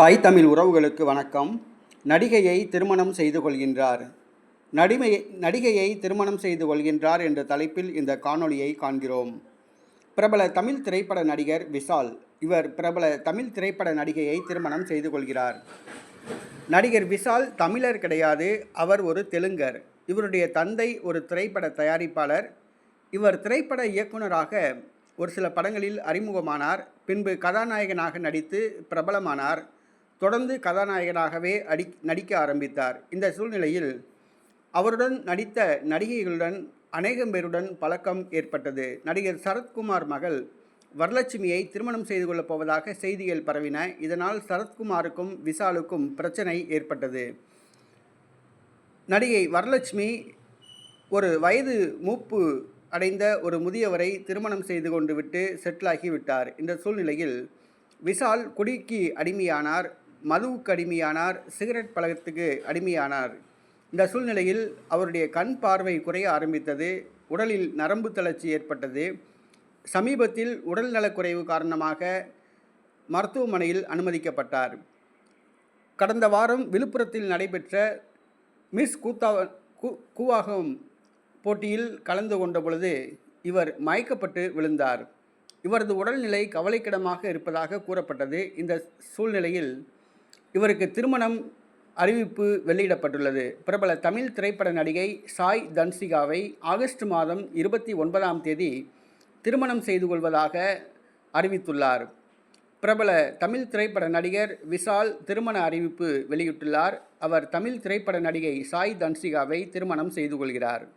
தாய் தமிழ் உறவுகளுக்கு வணக்கம். நடிகையை திருமணம் செய்து கொள்கின்றார். நடிமை நடிகையை திருமணம் செய்து கொள்கின்றார் என்ற தலைப்பில் இந்த காணொளியை காண்கிறோம். பிரபல தமிழ் திரைப்பட நடிகர் விஷால் இவர் பிரபல தமிழ் திரைப்பட நடிகையை திருமணம் செய்து கொள்கிறார். நடிகர் விஷால் தமிழர் கிடையாது அவர் ஒரு தெலுங்கர். இவருடைய தந்தை ஒரு திரைப்பட தயாரிப்பாளர். இவர் திரைப்பட இயக்குனராக ஒரு சில படங்களில் அறிமுகமானார். பின்பு கதாநாயகனாக நடித்து பிரபலமானார். தொடர்ந்து கதாநாயகனாகவே அடி நடிக்க ஆரம்பித்தார். இந்த சூழ்நிலையில் அவருடன் நடித்த நடிகைகளுடன் அநேகம் பேருடன் பழக்கம் ஏற்பட்டது. நடிகர் சரத்குமார் மகள் வரலட்சுமியை திருமணம் செய்து கொள்ளப் போவதாக செய்திகள் பரவின. இதனால் சரத்குமாருக்கும் விஷாலுக்கும் பிரச்சனை ஏற்பட்டது. நடிகை வரலட்சுமி ஒரு வயது மூப்பு அடைந்த ஒரு முதியவரை திருமணம் செய்து கொண்டு விட்டு செட்டிலாகி விட்டார். இந்த சூழ்நிலையில் விஷால் குடிக்கு அடிமையானார். மதுவுக்கு அடிமையானார் சிகரெட் பழக்கத்துக்கு அடிமையானார். இந்த சூழ்நிலையில் அவருடைய கண் பார்வை குறைய ஆரம்பித்தது உடலில் நரம்பு தளர்ச்சி ஏற்பட்டது. சமீபத்தில் உடல் நலக்குறைவு காரணமாக மருத்துவமனையில் அனுமதிக்கப்பட்டார். கடந்த வாரம் விழுப்புரத்தில் நடைபெற்ற மிஸ் கூத்தா கூ கூவாகம் போட்டியில் கலந்து கொண்ட பொழுது இவர் மயக்கப்பட்டு விழுந்தார். இவரது உடல்நிலை கவலைக்கிடமாக இருப்பதாக கூறப்பட்டது. இந்த சூழ்நிலையில் இவருக்கு திருமணம் அறிவிப்பு வெளியிடப்பட்டுள்ளது. பிரபல தமிழ் திரைப்பட நடிகை சாய் தன்சிகாவை ஆகஸ்ட் மாதம் இருபத்தி ஒன்பதாம் தேதி திருமணம் செய்து கொள்வதாக அறிவித்துள்ளார். பிரபல தமிழ் திரைப்பட நடிகர் விஷால் திருமண அறிவிப்பு வெளியிட்டுள்ளார். அவர் தமிழ் திரைப்பட நடிகை சாய் தன்சிகாவை திருமணம் செய்து கொள்கிறார்.